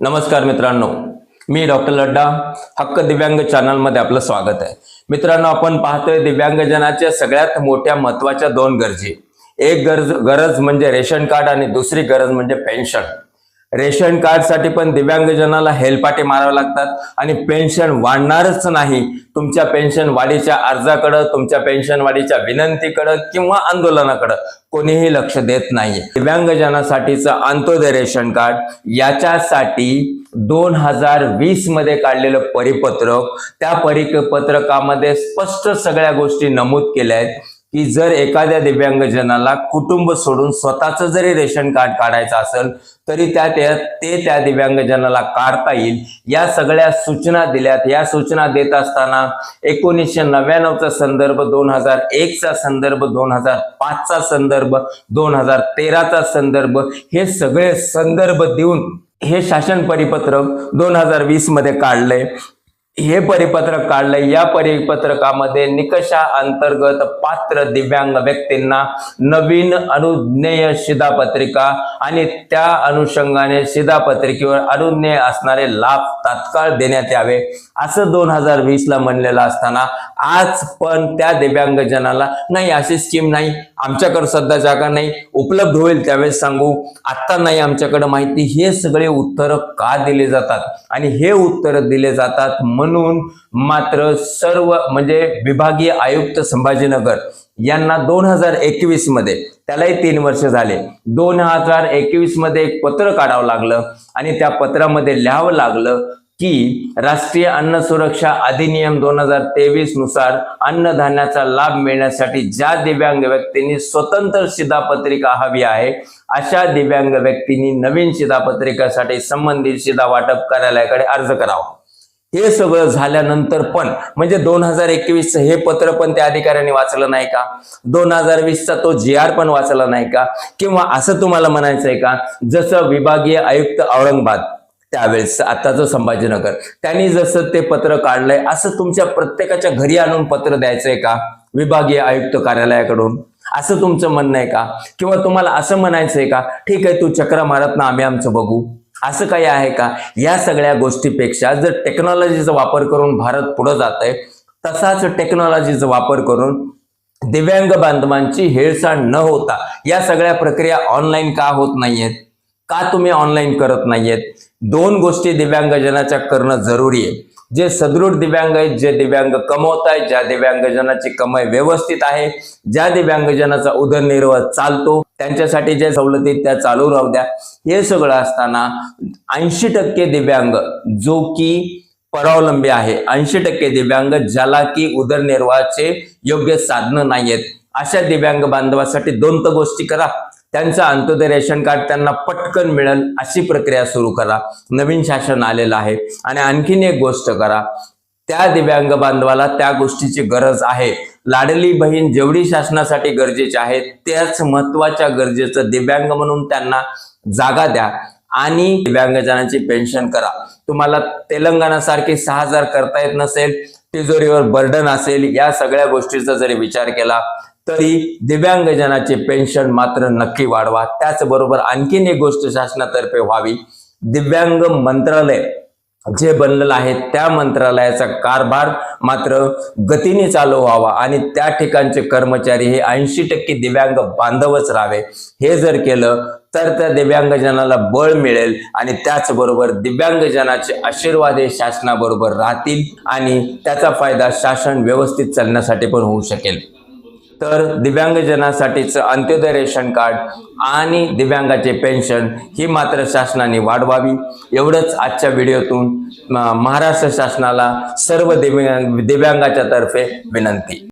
नमस्कार मित्रांनो मी डॉक्टर लड्डा हक्क दिव्यांग चॅनलमध्ये आपलं स्वागत आहे. मित्रांनो आपण पाहतोय दिव्यांगजनाच्या सगळ्यात मोठ्या महत्त्वाच्या दोन गरजे. एक गरज गरज म्हणजे रेशन कार्ड आणि दुसरी गरज म्हणजे पेन्शन. रेशन कार्डसाठी पण दिव्यांगजनाला हेलपाटे मारावे लागतात आणि पेन्शन वाढणारच नाही. तुमच्या पेन्शन वाढीच्या अर्जाकडं तुमच्या पेन्शन वाढीच्या विनंतीकडं किंवा आंदोलनाकडं कोणीही लक्ष देत नाही दिव्यांगजनासाठीचं अंत्योदय रेशन कार्ड याच्यासाठी दोन हजार वीसमध्ये काढलेलं परिपत्रक त्या परिपत्रकामध्ये स्पष्ट सगळ्या गोष्टी नमूद केल्या आहेत. की जर एखाद्या दिव्यांगजनाला कुटुंब सोडून स्वतःच जरी रेशन कार्ड काढायचं असेल तरी त्या त्या- ते त्या दिव्यांगजनाला काढता येईल. या सगळ्या सूचना दिल्यात. या सूचना देत असताना एकोणीसशे नव्याण्णवचा संदर्भ दोन हजार एकचा संदर्भ दोन हजार पाचचा संदर्भ दोन हजार तेराचा संदर्भ हे सगळे संदर्भ देऊन हे शासन परिपत्रक दोन हजार वीसमध्ये काढलंय. हे परिपत्रक काढलंय या परिपत्रकामध्ये निकषा अंतर्गत पात्र दिव्यांग व्यक्तींना नवीन अनुज्ञेय शिधापत्रिका आणि त्या अनुषंगाने शिधापत्रिकेवर अनुज्ञेय असणारे लाभ तात्काळ देण्यात यावे असं दोन हजार वीस ला म्हणलेलं असताना आज पण त्या दिव्यांगजनाला नाही अशी स्कीम नाही आमच्याकडे सध्या जागा नाही उपलब्ध होईल त्यावेळेस सांगू. आत्ता नाही आमच्याकडे माहिती हे सगळे उत्तरं का दिले जातात? आणि हे उत्तर दिले जातात म्हणून म्हणून मात्र सर्व म्हणजे विभागीय आयुक्त संभाजीनगर यांना दोन हजार एकवीसमध्ये त्यालाही तीन वर्ष झाले. दोन हजार एकवीसमध्ये एक पत्र काढावं लागलं आणि त्या पत्रामध्ये लिहावं लागलं की राष्ट्रीय अन्न सुरक्षा अधिनियम दोन हजार तेवीसनुसार अन्नधान्याचा लाभ मिळण्यासाठी ज्या दिव्यांग व्यक्तींनी स्वतंत्र शिधापत्रिका हवी आहे अशा दिव्यांग व्यक्तींनी नवीन शिधापत्रिकासाठी संबंधित शिधा वाटप कार्यालयाकडे अर्ज करावा. हे सगळं झाल्यानंतर पण म्हणजे दोन हजार एकवीसचं हे पत्र पण त्या अधिकाऱ्यांनी वाचलं नाही का? दोन हजार वीसचा तो जी आर पण वाचला नाही का? किंवा असं तुम्हाला म्हणायचं आहे का? जसं विभागीय आयुक्त औरंगाबाद त्यावेळेस आताचं संभाजीनगर त्यांनी जसं ते पत्र काढलंय असं तुमच्या प्रत्येकाच्या घरी आणून पत्र द्यायचंय का? विभागीय आयुक्त कार्यालयाकडून? असं तुमचं म्हणणं आहे का? किंवा तुम्हाला असं म्हणायचंय का? ठीक आहे तू चक्र मारत ना आम्ही आमचं बघू. असं काही आहे का? या सगळ्या गोष्टीपेक्षा जर टेक्नॉलॉजीचा वापर करून भारत पुढे जात आहे तसाच टेक्नॉलॉजीचा वापर करून दिव्यांग बांधवांची हेळसांड न होता या सगळ्या प्रक्रिया ऑनलाईन का होत नाहीयेत? का तुम्ही ऑनलाईन करत नाहीयेत? दोन गोष्टी दिव्यांगजनाच्या करणं जरुरी आहे. जे सदृढ दिव्यांग आहेत जे दिव्यांग कमवत आहेत ज्या दिव्यांगजनाची कमाई व्यवस्थित आहे ज्या दिव्यांगजनाचा उदरनिर्वाह चालतो त्यांच्यासाठी ज्या सवलती आहेत त्या चालू राहू द्या. हे सगळं असताना ऐंशी टक्के दिव्यांग जो की परावलंबी आहे. ऐंशी टक्के दिव्यांग ज्याला की उदरनिर्वाहाचे योग्य साधनं नाहीयेत. अशा दिव्यांग बांधवासाठी दोन तर गोष्टी करा. त्यांचं अंत्योदय रेशन कार्ड त्यांना पटकन मिळेल अशी प्रक्रिया सुरू करा. नवीन शासन आलेलं आहे. आणि आणखीन एक गोष्ट करा. त्या दिव्यांग बांधवाला त्या गोष्टीची गरज आहे. लाडली बहीण जेवढी शासनासाठी गरजेची आहे त्याच महत्त्वाच्या गरजेचं दिव्यांग म्हणून त्यांना जागा द्या आणि दिव्यांगजनांची पेन्शन करा. तुम्हाला तेलंगणा सारखी सहा हजार करता येत नसेल तिजोरीवर बर्डन असेल या सगळ्या गोष्टीचा जरी विचार केला तरी दिव्यांगजनाचे पेन्शन मात्र नक्की वाढवा. त्याचबरोबर आणखीन एक गोष्ट शासनातर्फे व्हावी. दिव्यांग मंत्रालय जे बनलेलं आहे त्या मंत्रालयाचा कारभार मात्र गतीने चालू व्हावा आणि त्या ठिकाणचे कर्मचारी हे ऐंशी टक्के दिव्यांग बांधवच राहावे. हे जर केलं तर त्या दिव्यांगजनाला बळ मिळेल आणि त्याचबरोबर दिव्यांगजनाचे आशीर्वाद हे शासनाबरोबर राहतील आणि त्याचा फायदा शासन व्यवस्थित चालण्यासाठी पण होऊ शकेल. तर दिव्यांगजनासाठीचं अंत्योदय रेशन कार्ड आणि दिव्यांगाचे पेन्शन ही मात्र शासनाने वाढवावी. एवढंच आजच्या व्हिडिओतून महाराष्ट्र शासनाला सर्व दिव्यांग दिव्यांगाच्या तर्फे विनंती.